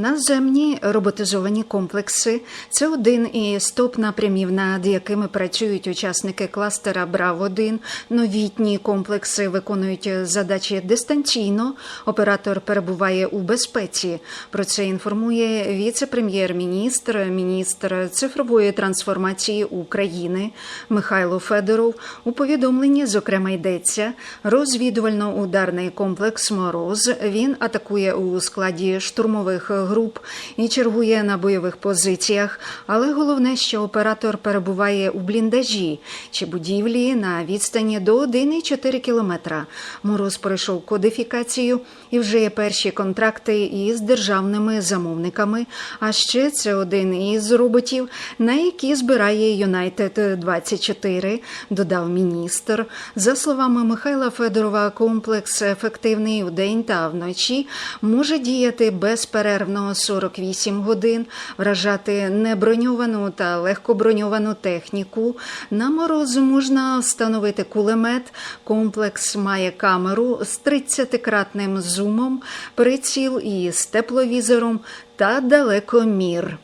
Наземні роботизовані комплекси це один із топ-напрямів, над якими працюють учасники кластера БРАВ-1. Новітні комплекси виконують задачі дистанційно. Оператор перебуває у безпеці. Про це інформує віце-прем'єр-міністр, міністр цифрової трансформації України Михайло Федоров. У повідомленні, зокрема, йдеться розвідувально-ударний комплекс Мороз. Він атакує у складі штурмових груп і чергує на бойових позиціях. Але головне, що оператор перебуває у бліндажі чи будівлі на відстані до 1,4 кілометра. Мороз пройшов кодифікацію і вже є перші контракти із державними замовниками. А ще це один із роботів, на які збирає United 24, додав міністр. За словами Михайла Федорова, комплекс ефективний у день та вночі може діяти безперервно 48 годин, вражати неброньовану та легкоброньовану техніку. На морозу можна встановити кулемет. Комплекс має камеру з 30-кратним зумом, приціл із тепловізором та далекомір.